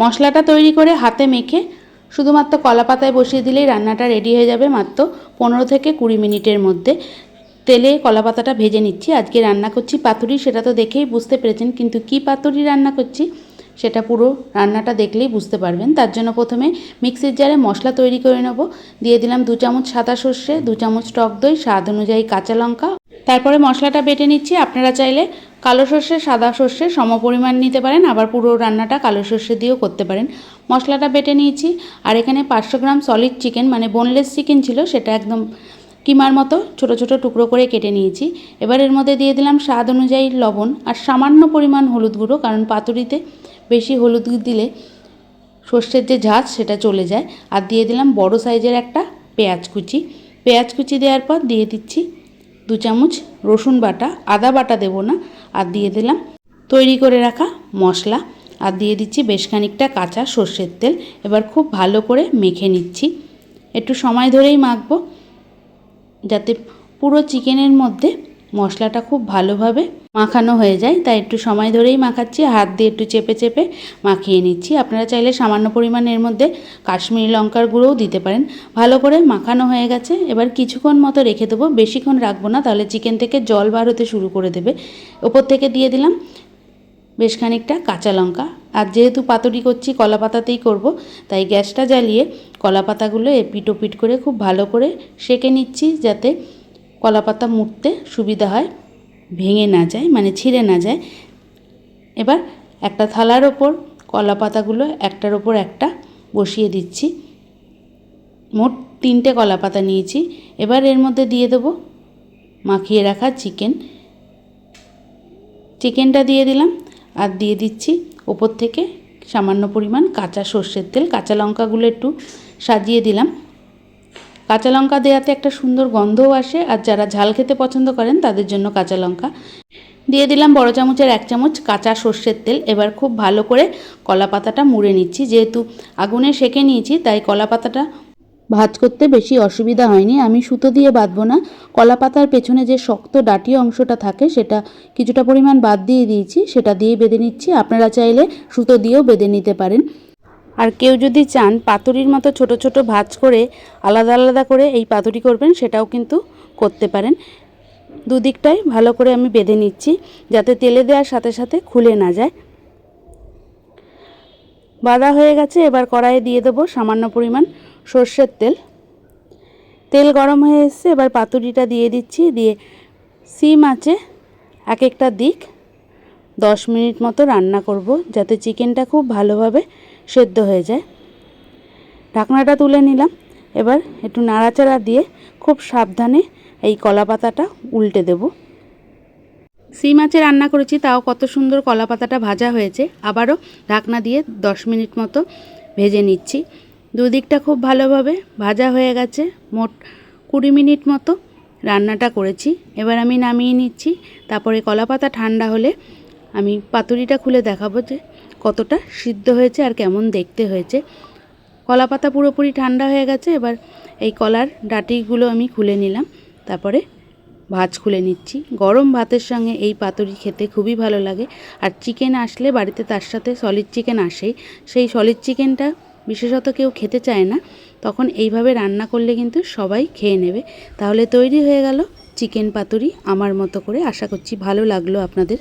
মশলাটা তৈরি করে হাতে মেখে শুধুমাত্র কলা পাতায় বসিয়ে দিলেই রান্নাটা রেডি হয়ে যাবে। মাত্র পনেরো থেকে কুড়ি মিনিটের মধ্যে তেলে কলা পাতাটা ভেজে নিচ্ছি। আজকে রান্না করছি পাতুরি, সেটা তো দেখেই বুঝতে পেরেছেন, কিন্তু কি পাতুরি রান্না করছি সেটা পুরো রান্নাটা দেখলেই বুঝতে পারবেন। তার জন্য প্রথমে মিক্সির জারে মশলা তৈরি করে নেব। দিয়ে দিলাম দু চামচ সাদা সর্ষে, দু চামচ টক দই, স্বাদ অনুযায়ী কাঁচা লঙ্কা। তারপরে মশলাটা বেটে নিচ্ছি। আপনারা চাইলে কালো সর্ষে, সাদা সর্ষে সমপরিমাণ নিতে পারেন। আবার পুরো রান্নাটা কালো সর্ষে দিয়েও করতে পারেন। মশলাটা বেটে নিয়েছি। আর এখানে পাঁচশো গ্রাম সলিড চিকেন মানে বোনলেস চিকেন ছিল, সেটা একদম কিমার মতো ছোট ছোট টুকরো করে কেটে নিয়েছি। এবার এর মধ্যে দিয়ে দিলাম স্বাদ অনুযায়ী লবণ আর সামান্য পরিমাণ হলুদ গুঁড়ো, কারণ পাতুরিতে বেশি হলুদ দিলে সর্ষের যে ঝাঁজ সেটা চলে যায়। আর দিয়ে দিলাম বড় সাইজের একটা পেঁয়াজ কুচি। পেঁয়াজ কুচি দেওয়ার পর দিয়ে দিচ্ছি দু চামচ রসুন বাটা। আদা বাটা দেবো না। আর দিয়ে দিলাম। তৈরি করে রাখা মশলা। আর দিয়ে দিচ্ছি বেশ খানিকটা কাঁচা সর্ষের তেল। এবার খুব ভালো করে মেখে নিচ্ছি। একটু সময় ধরেই মাখবো। যাতে পুরো চিকেনের মধ্যে মশলাটা খুব ভালোভাবে মাখানো হয়ে যায়, তাই একটু সময় ধরেই মাখাচ্ছি। হাত দিয়ে একটু চেপে চেপে মাখিয়ে নিচ্ছি। আপনারা চাইলে সামান্য পরিমাণ এর মধ্যে কাশ্মীরি লঙ্কার গুঁড়োও দিতে পারেন। ভালো করে মাখানো হয়ে গেছে। এবার কিছুক্ষণ মতো রেখে দেবো। বেশিক্ষণ রাখব না, তাহলে চিকেন থেকে জল বার হতে শুরু করে দেবে। ওপর থেকে দিয়ে দিলাম বেশ খানিকটা কাঁচা লঙ্কা। আর যেহেতু পাতুরি করছি, কলা পাতাতেই করব, তাই গ্যাসটা জ্বালিয়ে কলা পাতাগুলো এপিট ওপিট করে খুব ভালো করে সেঁকে নিচ্ছি, যাতে কলা পাতা মুড়তে সুবিধা হয়, ভেঙে না যায় মানে ছিঁড়ে না যায়। এবার একটা থালার ওপর কলা পাতাগুলো একটার ওপর একটা বসিয়ে দিচ্ছি। মোট তিনটে কলা পাতা নিয়েছি। এবার এর মধ্যে দিয়ে দেবো মাখিয়ে রাখা চিকেন। চিকেনটা দিয়ে দিলাম আর দিয়ে দিচ্ছি ওপর থেকে সামান্য পরিমাণ কাঁচা সর্ষের তেল। কাঁচা লঙ্কাগুলো একটু সাজিয়ে দিলাম। কাঁচা লঙ্কা দেওয়াতে একটা সুন্দর গন্ধও আসে, আর যারা ঝাল খেতে পছন্দ করেন তাদের জন্য কাঁচা লঙ্কা দিয়ে দিলাম বড় চামচের এক চামচ কাঁচা সর্ষের তেল। এবার খুব ভালো করে কলা পাতাটা মুড়ে নিচ্ছি। যেহেতু আগুনে সেঁকে নিয়েছি, তাই কলা পাতাটা ভাজ করতে বেশি অসুবিধা হয়নি। আমি সুতো দিয়ে বাঁধবো না। কলা পাতার পেছনে যে শক্ত ডাটি অংশটা থাকে, সেটা কিছুটা পরিমাণ বাদ দিয়ে দিয়েছি। সেটা দিয়ে বেঁধে নিচ্ছি। আপনারা চাইলে সুতো দিয়েও বেঁধে নিতে পারেন। আর কেউ যদি চান পাতুরির মতো ছোট ছোট ভাজ করে আলাদা আলাদা করে এই পাতুরি করবেন, সেটাও কিন্তু করতে পারেন। দুদিকটাই ভালো করে আমি বেঁধে নিচ্ছি, যাতে তেলে দেওয়ার সাথে সাথে খুলে না যায়। বাঁধা হয়ে গেছে, এবার কড়াইয়ে দিয়ে দেবো সামান্য পরিমাণ সর্ষের তেল। তেল গরম হয়ে এসছে, এবার পাতুরিটা দিয়ে দিচ্ছি, দিয়ে সিম আছে এক একটা দিক। দশ মিনিট মতো রান্না করব, যাতে চিকেনটা খুব ভালোভাবে সেদ্ধ হয়ে যায়। ঢাকনাটা তুলে নিলাম। এবার একটু নাড়াচাড়া দিয়ে খুব সাবধানে এই কলা পাতাটা উল্টে দেব। সিম মাছে রান্না করেছি, তাও কত সুন্দর কলা পাতাটা ভাজা হয়েছে। আবারও ঢাকনা দিয়ে দশ মিনিট মতো ভেজে নিচ্ছি। দুদিকটা খুব ভালোভাবে ভাজা হয়ে গেছে। মোট কুড়ি মিনিট মতো রান্নাটা করেছি। এবার আমি নামিয়ে নিচ্ছি। তারপরে কলা পাতা ঠান্ডা হলে আমি পাতুরিটা খুলে দেখাবো যে কতটা সিদ্ধ হয়েছে আর কেমন দেখতে হয়েছে। কলা পাতা পুরোপুরি ঠান্ডা হয়ে গেছে, এবার এই কলার ডাটিগুলো আমি খুলে নিলাম। তারপরে ভাজ খুলে নিচ্ছি। গরম ভাতের সঙ্গে এই পাতুরি খেতে খুবই ভালো লাগে। আর চিকেন আসলে বাড়িতে তার সাথে সলিড চিকেন আসেই। সেই সলিড চিকেনটা বিশেষত কেউ খেতে চায় না। তখন এইভাবে রান্না করলে কিন্তু সবাই খেয়ে নেবে। তাহলে তৈরি হয়ে গেল চিকেন পাতুরি। আমার মতো করে আশা করছি ভালো লাগল আপনাদের।